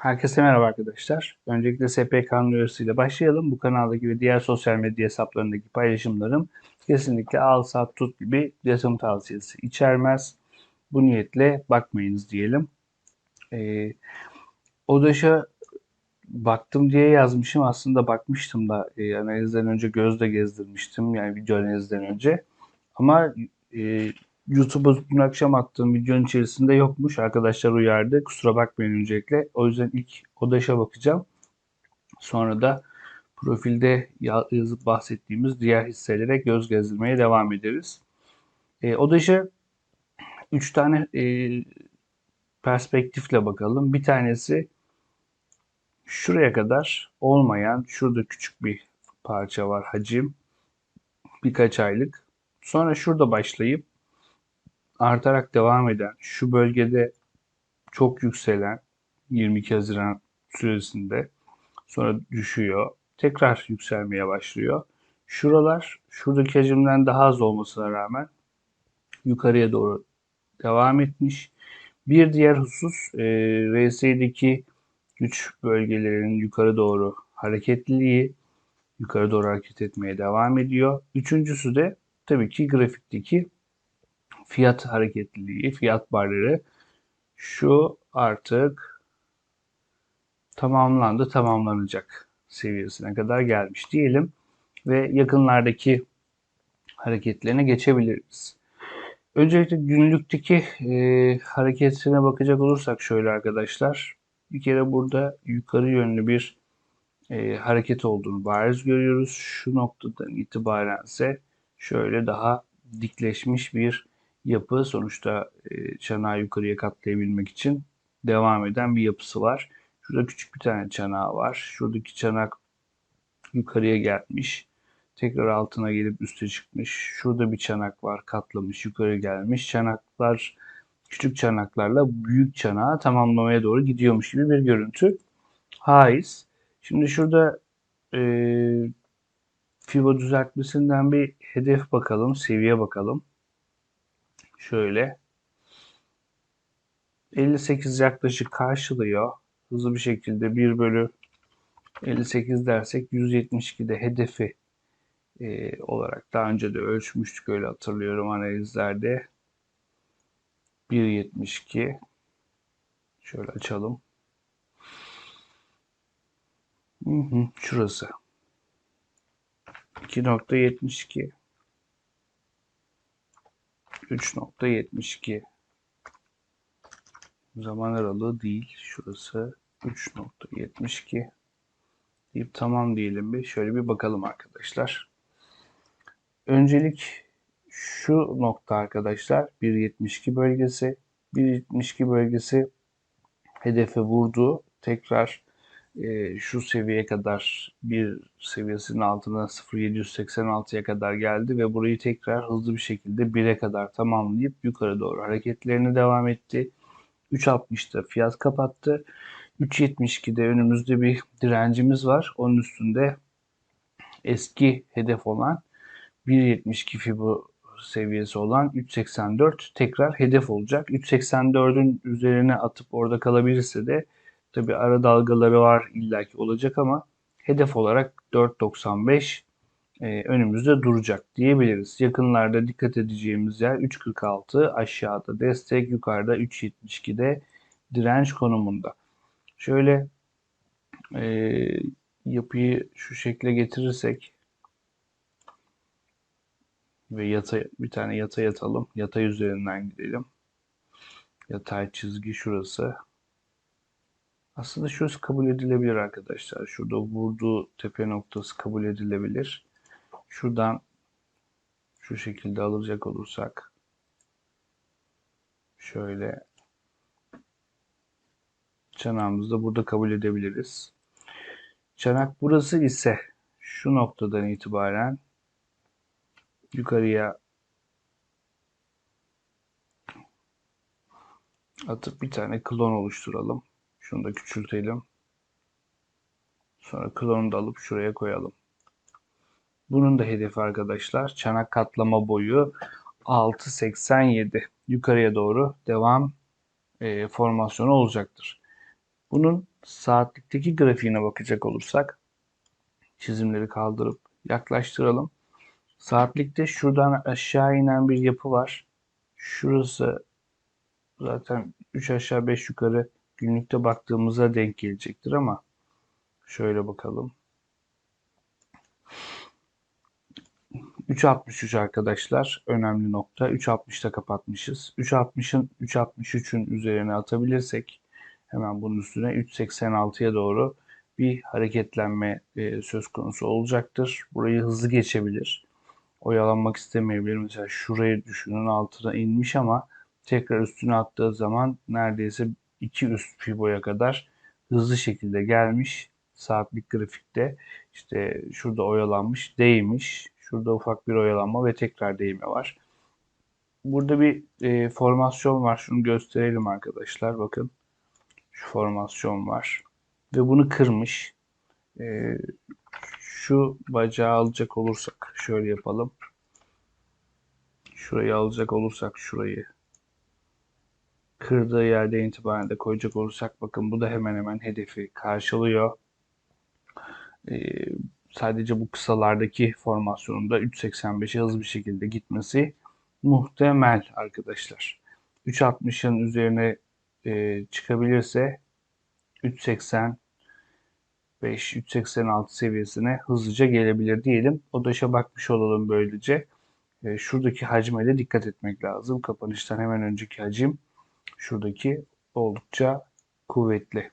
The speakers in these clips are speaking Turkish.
Herkese merhaba arkadaşlar. Öncelikle SPK'nın uyarısıyla başlayalım. Bu kanaldaki ve diğer sosyal medya hesaplarındaki paylaşımlarım kesinlikle al sat tut gibi yatırım tavsiyesi içermez. Bu niyetle bakmayınız diyelim. Ee, ODAŞ'a baktım diye yazmışım. Aslında bakmıştım da e, analizden önce gözle gezdirmiştim. Yani video analizden önce. Ama e, YouTube'a dün akşam attığım videonun içerisinde yokmuş. Arkadaşlar uyardı. Kusura bakmayın öncelikle. O yüzden ilk ODAŞ'a bakacağım. Sonra da profilde yazıp bahsettiğimiz diğer hisselere göz gezdirmeye devam ederiz. E, ODAŞ'a 3 tane e, perspektifle bakalım. Bir tanesi şuraya kadar olmayan, şurada küçük bir parça var hacim. Birkaç aylık. Sonra şurada başlayıp artarak devam eden, şu bölgede çok yükselen 22 Haziran süresinde sonra düşüyor. Tekrar yükselmeye başlıyor. Şuralar şuradaki hacimden daha az olmasına rağmen yukarıya doğru devam etmiş. Bir diğer husus e, RSI'deki güç bölgelerinin yukarı doğru hareketliliği yukarı doğru hareket etmeye devam ediyor. Üçüncüsü de tabii ki grafikteki fiyat hareketliliği, fiyat barları şu artık tamamlandı, tamamlanacak seviyesine kadar gelmiş diyelim ve yakınlardaki hareketlerine geçebiliriz. Öncelikle günlükteki e, hareketine bakacak olursak şöyle arkadaşlar. Bir kere burada yukarı yönlü bir e, hareket olduğunu bariz görüyoruz. Şu noktadan itibaren ise şöyle daha dikleşmiş bir yapı sonuçta e, çanağı yukarıya katlayabilmek için devam eden bir yapısı var. Şurada küçük bir tane çanağı var. Şuradaki çanak yukarıya gelmiş. Tekrar altına gelip üste çıkmış. Şurada bir çanak var katlamış yukarı gelmiş. Çanaklar küçük çanaklarla büyük çanağı tamamlamaya doğru gidiyormuş gibi bir görüntü. Haiz. Şimdi şurada e, FIBO düzeltmesinden bir hedef bakalım, seviye bakalım. Şöyle. 58 yaklaşık karşılıyor. Hızlı bir şekilde 1 bölü 58 dersek 172'de hedefi e, olarak daha önce de ölçmüştük öyle hatırlıyorum analizlerde. 1.72 şöyle açalım. Hı hı, şurası. 2.72 3.72 zaman aralığı değil. Şurası 3.72 deyip tamam diyelim bir. Şöyle bir bakalım arkadaşlar. Öncelik şu nokta arkadaşlar 1.72 bölgesi. 1.72 bölgesi hedefe vurdu. Tekrar e, şu seviyeye kadar bir seviyesinin altına 0.786'ya kadar geldi ve burayı tekrar hızlı bir şekilde 1'e kadar tamamlayıp yukarı doğru hareketlerine devam etti. 3.60'da fiyat kapattı. 3.72'de önümüzde bir direncimiz var. Onun üstünde eski hedef olan 1.72 Fibo seviyesi olan 3.84 tekrar hedef olacak. 3.84'ün üzerine atıp orada kalabilirse de Tabi ara dalgaları var illaki olacak ama hedef olarak 4.95 e, önümüzde duracak diyebiliriz. Yakınlarda dikkat edeceğimiz yer 3.46 aşağıda destek yukarıda 3.72'de direnç konumunda. Şöyle e, yapıyı şu şekle getirirsek ve yatay bir tane yatay atalım. Yatay üzerinden gidelim. Yatay çizgi şurası. Aslında şurası kabul edilebilir arkadaşlar. Şurada vurduğu tepe noktası kabul edilebilir. Şuradan şu şekilde alacak olursak şöyle çanağımızı da burada kabul edebiliriz. Çanak burası ise şu noktadan itibaren yukarıya atıp bir tane klon oluşturalım. Şunu da küçültelim. Sonra klonu da alıp şuraya koyalım. Bunun da hedefi arkadaşlar çanak katlama boyu 6.87 yukarıya doğru devam e, formasyonu olacaktır. Bunun saatlikteki grafiğine bakacak olursak çizimleri kaldırıp yaklaştıralım. Saatlikte şuradan aşağı inen bir yapı var. Şurası zaten 3 aşağı 5 yukarı günlükte baktığımıza denk gelecektir ama şöyle bakalım. 3.63 arkadaşlar önemli nokta. 3.60'da kapatmışız. 3.60'ın 3.63'ün üzerine atabilirsek hemen bunun üstüne 3.86'ya doğru bir hareketlenme e, söz konusu olacaktır. Burayı hızlı geçebilir. Oyalanmak istemeyebilir. Mesela şurayı düşünün altına inmiş ama tekrar üstüne attığı zaman neredeyse iki üst fiboya kadar hızlı şekilde gelmiş. Saatlik grafikte işte şurada oyalanmış, değmiş. Şurada ufak bir oyalanma ve tekrar değme var. Burada bir e, formasyon var. Şunu gösterelim arkadaşlar. Bakın şu formasyon var. Ve bunu kırmış. E, şu bacağı alacak olursak şöyle yapalım. Şurayı alacak olursak şurayı kırdığı yerde itibaren de koyacak olursak bakın bu da hemen hemen hedefi karşılıyor. Ee, sadece bu kısalardaki formasyonunda 3.85'e hızlı bir şekilde gitmesi muhtemel arkadaşlar. 3.60'ın üzerine e, çıkabilirse 3.80 3.86 seviyesine hızlıca gelebilir diyelim. O daşa bakmış olalım böylece. E, şuradaki hacme de dikkat etmek lazım. Kapanıştan hemen önceki hacim şuradaki oldukça kuvvetli.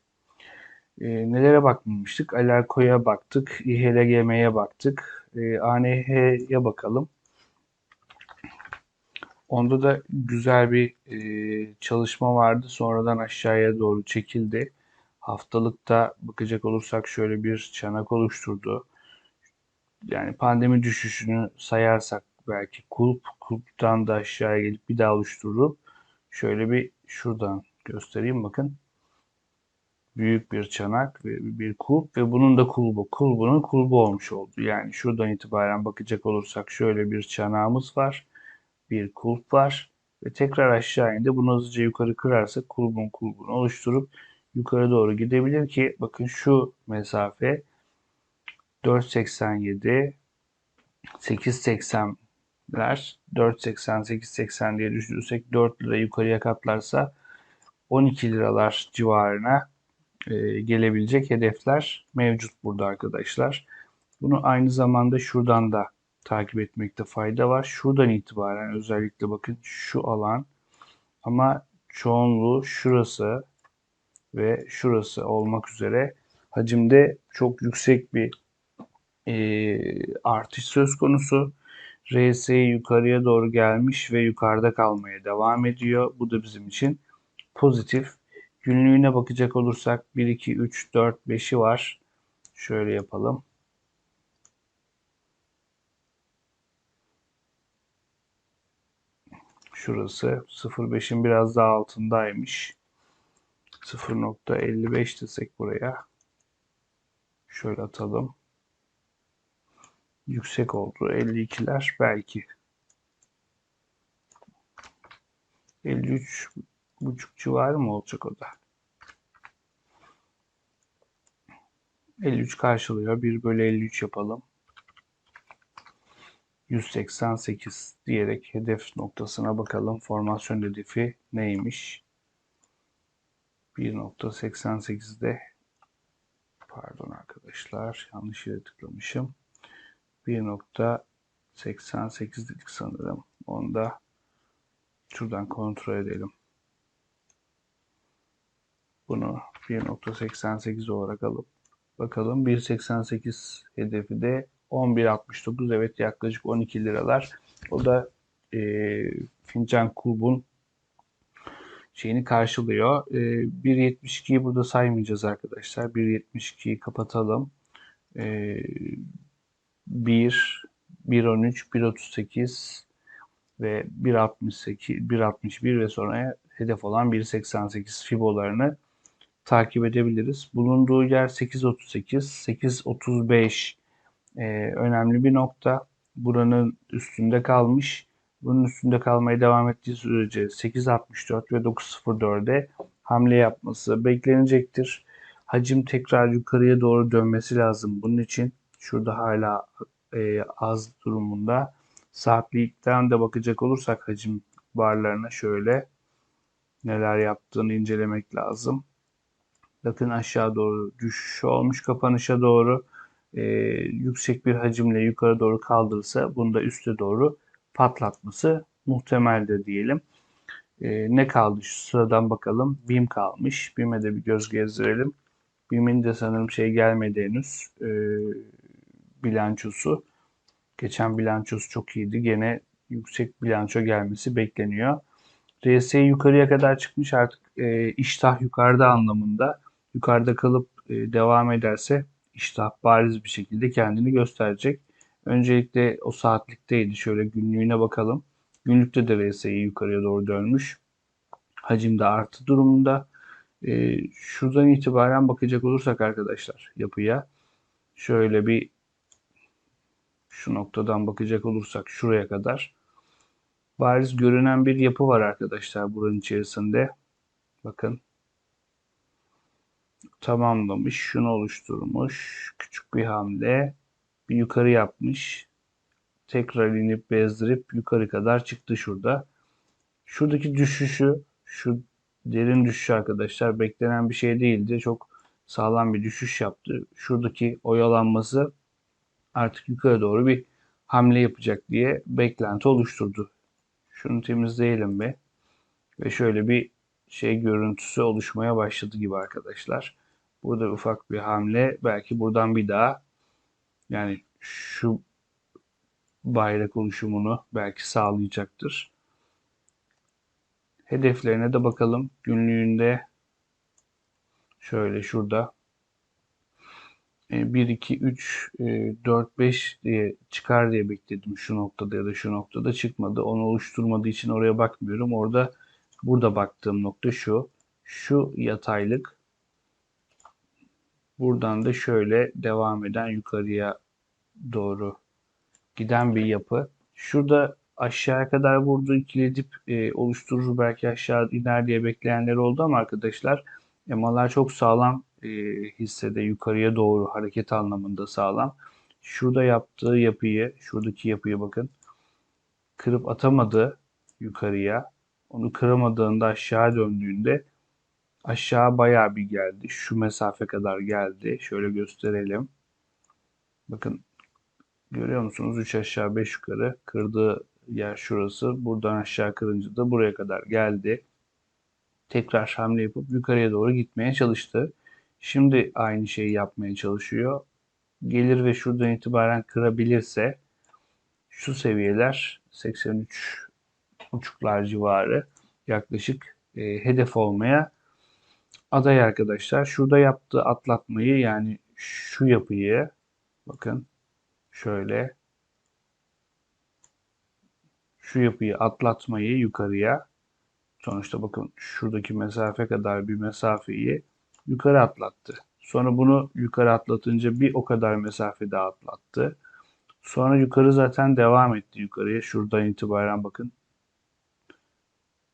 E, nelere bakmamıştık? Alarko'ya baktık, İHLGM'ye baktık, e, ANH'ye bakalım. Onda da güzel bir e, çalışma vardı. Sonradan aşağıya doğru çekildi. Haftalıkta bakacak olursak şöyle bir çanak oluşturdu. Yani pandemi düşüşünü sayarsak belki kulp, kulptan da aşağıya gelip bir daha oluşturup şöyle bir şuradan göstereyim bakın. Büyük bir çanak ve bir kulp ve bunun da kulbu. Kulbunun kulbu olmuş oldu. Yani şuradan itibaren bakacak olursak şöyle bir çanağımız var. Bir kulp var. Ve tekrar aşağı indi. Bunu hızlıca yukarı kırarsak kulbun kulbunu oluşturup yukarı doğru gidebilir ki bakın şu mesafe 4.87 8.80'ler 4.80 8.80 diye düşünürsek 4 lira yukarıya katlarsa 12 liralar civarına e, gelebilecek hedefler mevcut burada arkadaşlar. Bunu aynı zamanda şuradan da takip etmekte fayda var. Şuradan itibaren özellikle bakın şu alan ama çoğunluğu şurası ve şurası olmak üzere hacimde çok yüksek bir e, artış söz konusu. RSI yukarıya doğru gelmiş ve yukarıda kalmaya devam ediyor. Bu da bizim için pozitif. Günlüğüne bakacak olursak 1, 2, 3, 4, 5'i var. Şöyle yapalım. Şurası 0.5'in biraz daha altındaymış. 0.55 desek buraya. Şöyle atalım. Yüksek oldu. 52'ler belki. 53 buçuk civarı mı olacak o da? 53 karşılıyor. 1 bölü 53 yapalım. 188 diyerek hedef noktasına bakalım. Formasyon hedefi neymiş? 1.88'de pardon arkadaşlar yanlış yere tıklamışım. 1.88 dedik sanırım. Onu da şuradan kontrol edelim. Bunu 1.88 olarak alıp bakalım 1.88 hedefi de 11.69 evet yaklaşık 12 liralar. O da e, fincan kulbun şeyini karşılıyor. E, 1.72'yi burada saymayacağız arkadaşlar. 1.72'yi kapatalım. E, 1, 1.13, 1.38 ve 1.68, 1.61 ve sonra hedef olan 1.88 fibolarını takip edebiliriz. Bulunduğu yer 8.38, 8.35 e, önemli bir nokta. Buranın üstünde kalmış. Bunun üstünde kalmaya devam ettiği sürece 8.64 ve 9.04'de hamle yapması beklenecektir. Hacim tekrar yukarıya doğru dönmesi lazım. Bunun için şurada hala e, az durumunda. Saatlikten de bakacak olursak hacim barlarına şöyle neler yaptığını incelemek lazım. Bakın aşağı doğru düşüş olmuş kapanışa doğru e, yüksek bir hacimle yukarı doğru kaldırırsa bunu da üste doğru patlatması muhtemeldir diyelim. E, ne kaldı şu sıradan bakalım. BİM kalmış. BİM'e de bir göz gezdirelim. BİM'in de sanırım şey gelmedi henüz. E, bilançosu. Geçen bilançosu çok iyiydi. Gene yüksek bilanço gelmesi bekleniyor. RSI yukarıya kadar çıkmış artık e, iştah yukarıda anlamında. Yukarıda kalıp e, devam ederse iştah bariz bir şekilde kendini gösterecek. Öncelikle o saatlikteydi. Şöyle günlüğüne bakalım. Günlükte de RSI yukarıya doğru dönmüş. Hacim de artı durumunda. E, şuradan itibaren bakacak olursak arkadaşlar yapıya şöyle bir şu noktadan bakacak olursak şuraya kadar bariz görünen bir yapı var arkadaşlar buranın içerisinde. Bakın tamamlamış, şunu oluşturmuş, küçük bir hamle, bir yukarı yapmış, tekrar inip bezdirip yukarı kadar çıktı şurada. Şuradaki düşüşü, şu derin düşüş arkadaşlar beklenen bir şey değildi. Çok sağlam bir düşüş yaptı. Şuradaki oyalanması artık yukarı doğru bir hamle yapacak diye beklenti oluşturdu. Şunu temizleyelim bir. Ve şöyle bir şey görüntüsü oluşmaya başladı gibi arkadaşlar. Burada ufak bir hamle. Belki buradan bir daha yani şu bayrak oluşumunu belki sağlayacaktır. Hedeflerine de bakalım. Günlüğünde şöyle şurada 1, 2, 3, 4, 5 diye çıkar diye bekledim şu noktada ya da şu noktada çıkmadı. Onu oluşturmadığı için oraya bakmıyorum. Orada burada baktığım nokta şu. Şu yataylık buradan da şöyle devam eden yukarıya doğru giden bir yapı. Şurada aşağıya kadar vurdu ikiledip e, oluşturur belki aşağı iner diye bekleyenler oldu ama arkadaşlar emalar çok sağlam e, hissede yukarıya doğru hareket anlamında sağlam. Şurada yaptığı yapıyı, şuradaki yapıyı bakın. Kırıp atamadı yukarıya. Onu kıramadığında aşağı döndüğünde aşağı bayağı bir geldi. Şu mesafe kadar geldi. Şöyle gösterelim. Bakın görüyor musunuz? 3 aşağı 5 yukarı kırdığı yer şurası. Buradan aşağı kırınca da buraya kadar geldi. Tekrar hamle yapıp yukarıya doğru gitmeye çalıştı. Şimdi aynı şeyi yapmaya çalışıyor. Gelir ve şuradan itibaren kırabilirse şu seviyeler 83 buçuklar civarı yaklaşık e, hedef olmaya aday arkadaşlar. Şurada yaptığı atlatmayı yani şu yapıyı bakın şöyle şu yapıyı atlatmayı yukarıya sonuçta bakın şuradaki mesafe kadar bir mesafeyi yukarı atlattı. Sonra bunu yukarı atlatınca bir o kadar mesafe daha atlattı. Sonra yukarı zaten devam etti yukarıya. Şuradan itibaren bakın.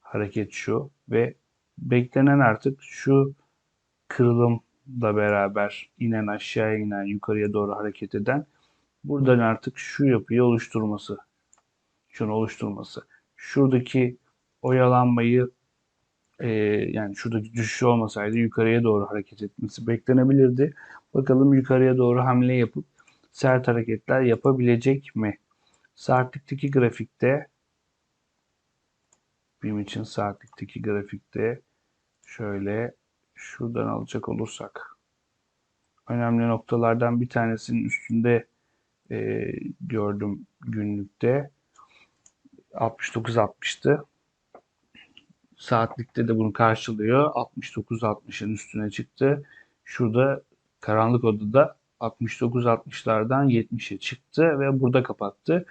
Hareket şu ve beklenen artık şu kırılımla beraber inen aşağıya inen yukarıya doğru hareket eden buradan artık şu yapıyı oluşturması. Şunu oluşturması. Şuradaki oyalanmayı e, yani şuradaki düşüş olmasaydı yukarıya doğru hareket etmesi beklenebilirdi. Bakalım yukarıya doğru hamle yapıp sert hareketler yapabilecek mi? Saatlikteki grafikte benim için saatlikteki grafikte şöyle şuradan alacak olursak önemli noktalardan bir tanesinin üstünde e, gördüm günlükte 69-60'tı. Saatlikte de bunu karşılıyor. 69-60'ın üstüne çıktı. Şurada karanlık odada 69-60'lardan 70'e çıktı ve burada kapattı.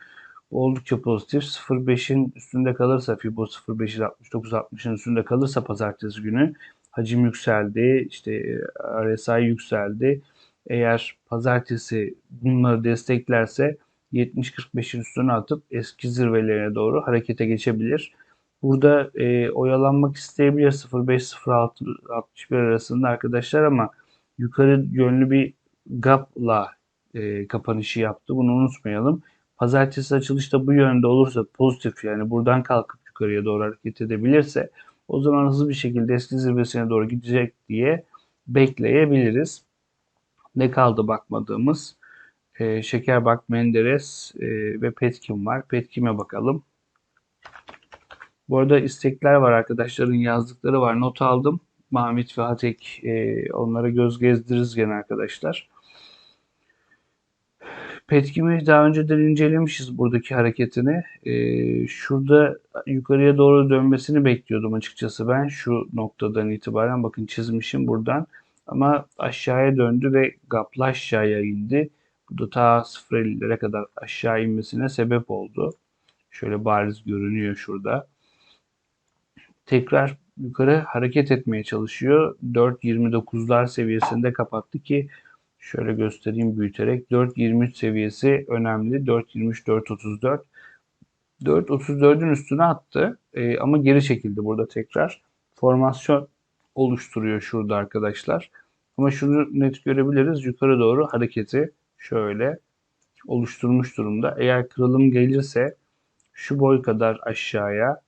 Oldukça pozitif. 0.5'in üstünde kalırsa Fibo 0.5'in 69-60'ın üstünde kalırsa pazartesi günü hacim yükseldi. işte RSI yükseldi. Eğer pazartesi bunları desteklerse 70-45'in üstüne atıp eski zirvelerine doğru harekete geçebilir. Burada e, oyalanmak isteyebilir 05-06-61 arasında arkadaşlar ama yukarı yönlü bir gapla e, kapanışı yaptı. Bunu unutmayalım. Pazartesi açılışta bu yönde olursa pozitif yani buradan kalkıp yukarıya doğru hareket edebilirse o zaman hızlı bir şekilde eski zirvesine doğru gidecek diye bekleyebiliriz. Ne kaldı bakmadığımız? E, Şekerbak, Menderes e, ve Petkim var. Petkim'e bakalım. Bu arada istekler var arkadaşların yazdıkları var. Not aldım. Mahmut ve Hatek e, onlara göz gezdiririz gene arkadaşlar. Petkim'i daha önceden incelemişiz buradaki hareketini. Ee, şurada yukarıya doğru dönmesini bekliyordum açıkçası ben. Şu noktadan itibaren bakın çizmişim buradan. Ama aşağıya döndü ve gapla aşağıya indi. Bu da ta 0.50'lere kadar aşağı inmesine sebep oldu. Şöyle bariz görünüyor şurada. Tekrar yukarı hareket etmeye çalışıyor. 4.29'lar seviyesinde kapattı ki Şöyle göstereyim büyüterek. 4.23 seviyesi önemli. 4.23, 4.34. 4.34'ün üstüne attı. E, ama geri çekildi burada tekrar. Formasyon oluşturuyor şurada arkadaşlar. Ama şunu net görebiliriz. Yukarı doğru hareketi şöyle oluşturmuş durumda. Eğer kırılım gelirse şu boy kadar aşağıya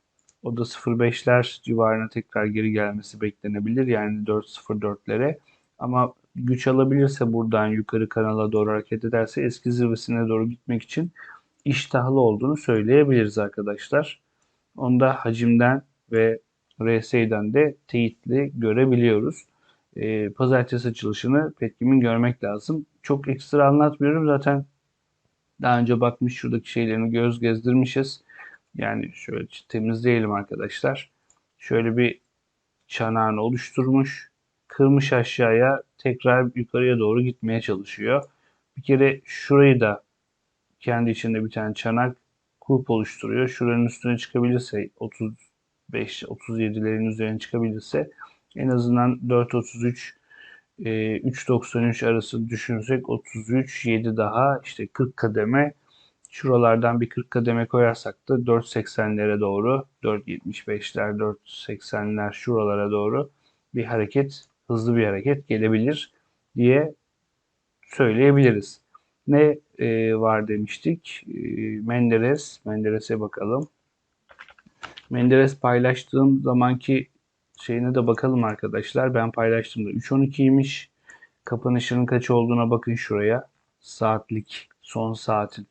o da 0.5'ler civarına tekrar geri gelmesi beklenebilir. Yani 4.04'lere. Ama güç alabilirse buradan yukarı kanala doğru hareket ederse eski zirvesine doğru gitmek için iştahlı olduğunu söyleyebiliriz arkadaşlar. Onda hacimden ve RSI'den de teyitli görebiliyoruz. E, pazartesi açılışını Petkim'in görmek lazım. Çok ekstra anlatmıyorum zaten daha önce bakmış şuradaki şeylerini göz gezdirmişiz. Yani şöyle temizleyelim arkadaşlar. Şöyle bir çanağını oluşturmuş kırmış aşağıya tekrar yukarıya doğru gitmeye çalışıyor. Bir kere şurayı da kendi içinde bir tane çanak kulp oluşturuyor. Şuranın üstüne çıkabilirse 35 37'lerin üzerine çıkabilirse en azından 4.33 3.93 arası düşünsek 33 7 daha işte 40 kademe şuralardan bir 40 kademe koyarsak da 4.80'lere doğru 4.75'ler 4.80'ler şuralara doğru bir hareket hızlı bir hareket gelebilir diye söyleyebiliriz. Ne e, var demiştik? E, Menderes, Menderes'e bakalım. Menderes paylaştığım zamanki şeyine de bakalım arkadaşlar. Ben paylaştığımda 3.12'ymiş. Kapanışının kaç olduğuna bakın şuraya. Saatlik, son saatin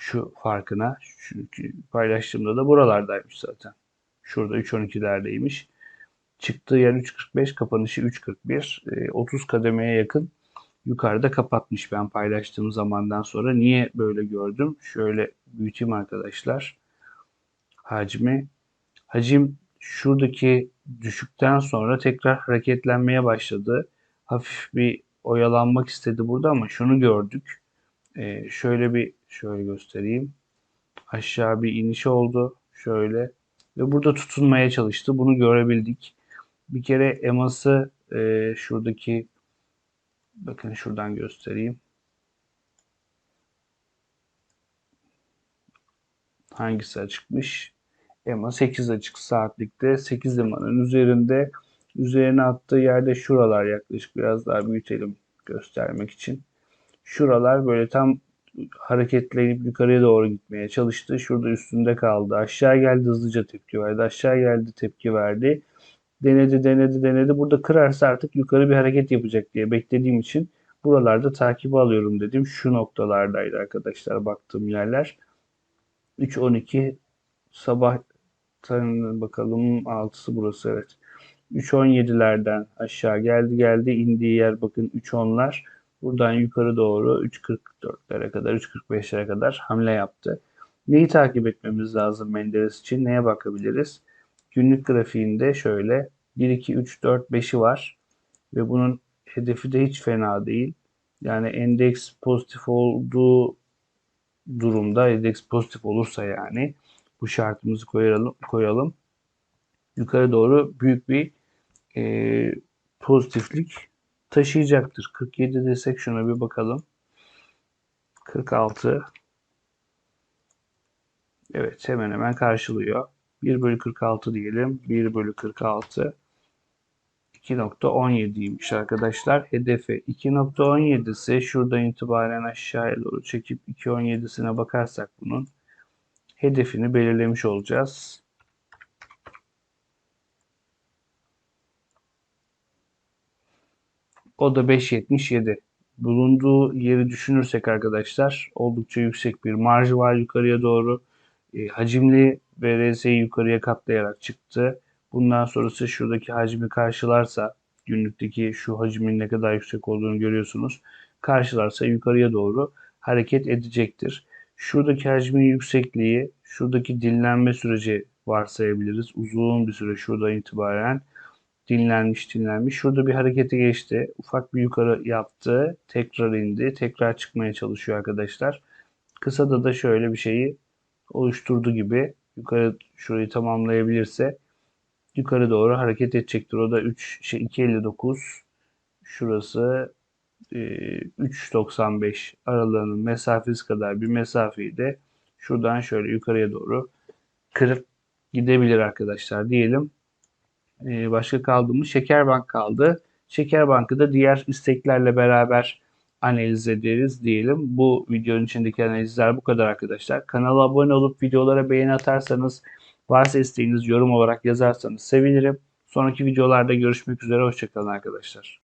şu farkına. Çünkü paylaştığımda da buralardaymış zaten. Şurada 3.12'lerdeymiş. Çıktığı yer 3.45, kapanışı 3.41. 30 ee, kademeye yakın yukarıda kapatmış ben paylaştığım zamandan sonra. Niye böyle gördüm? Şöyle büyüteyim arkadaşlar. Hacmi. Hacim şuradaki düşükten sonra tekrar hareketlenmeye başladı. Hafif bir oyalanmak istedi burada ama şunu gördük. Ee, şöyle bir şöyle göstereyim. Aşağı bir iniş oldu. Şöyle ve burada tutunmaya çalıştı. Bunu görebildik. Bir kere eması e, şuradaki bakın şuradan göstereyim. Hangisi açıkmış? EMA 8 açık saatlikte 8 EMA'nın üzerinde üzerine attığı yerde şuralar yaklaşık biraz daha büyütelim göstermek için. Şuralar böyle tam hareketlenip yukarıya doğru gitmeye çalıştı. Şurada üstünde kaldı. Aşağı geldi hızlıca tepki verdi. Aşağı geldi tepki verdi denedi denedi denedi. Burada kırarsa artık yukarı bir hareket yapacak diye beklediğim için buralarda takibi alıyorum dedim. Şu noktalardaydı arkadaşlar baktığım yerler. 3.12 sabah bakalım 6'sı burası evet. 3.17'lerden aşağı geldi geldi indiği yer bakın 3.10'lar. Buradan yukarı doğru 3.44'lere kadar 3.45'lere kadar hamle yaptı. Neyi takip etmemiz lazım Menderes için? Neye bakabiliriz? Günlük grafiğinde şöyle 1, 2, 3, 4, 5'i var. Ve bunun hedefi de hiç fena değil. Yani endeks pozitif olduğu durumda endeks pozitif olursa yani bu şartımızı koyalım, koyalım. Yukarı doğru büyük bir e, pozitiflik taşıyacaktır. 47 desek şuna bir bakalım. 46 Evet hemen hemen karşılıyor. 1 bölü 46 diyelim. 1 bölü 46 2.17'ymiş arkadaşlar. Hedefi 2.17 ise şuradan itibaren aşağıya doğru çekip 2.17'sine bakarsak bunun hedefini belirlemiş olacağız. O da 5.77. Bulunduğu yeri düşünürsek arkadaşlar oldukça yüksek bir marj var yukarıya doğru. E, hacimli ve RSI'yi yukarıya katlayarak çıktı. Bundan sonrası şuradaki hacmi karşılarsa günlükteki şu hacmin ne kadar yüksek olduğunu görüyorsunuz. Karşılarsa yukarıya doğru hareket edecektir. Şuradaki hacmin yüksekliği, şuradaki dinlenme süreci varsayabiliriz. Uzun bir süre şuradan itibaren dinlenmiş dinlenmiş. Şurada bir harekete geçti. Ufak bir yukarı yaptı. Tekrar indi. Tekrar çıkmaya çalışıyor arkadaşlar. Kısada da şöyle bir şeyi oluşturdu gibi. Yukarı şurayı tamamlayabilirse yukarı doğru hareket edecektir. O da 3 şey 2.59 şurası e, 3.95 aralığının mesafesi kadar bir mesafeyi de şuradan şöyle yukarıya doğru kırıp gidebilir arkadaşlar diyelim. E, başka kaldığımız Şekerbank kaldı. Şekerbank'ı da diğer isteklerle beraber analiz ederiz diyelim. Bu videonun içindeki analizler bu kadar arkadaşlar. Kanala abone olup videolara beğeni atarsanız varsa isteğiniz yorum olarak yazarsanız sevinirim. Sonraki videolarda görüşmek üzere. Hoşçakalın arkadaşlar.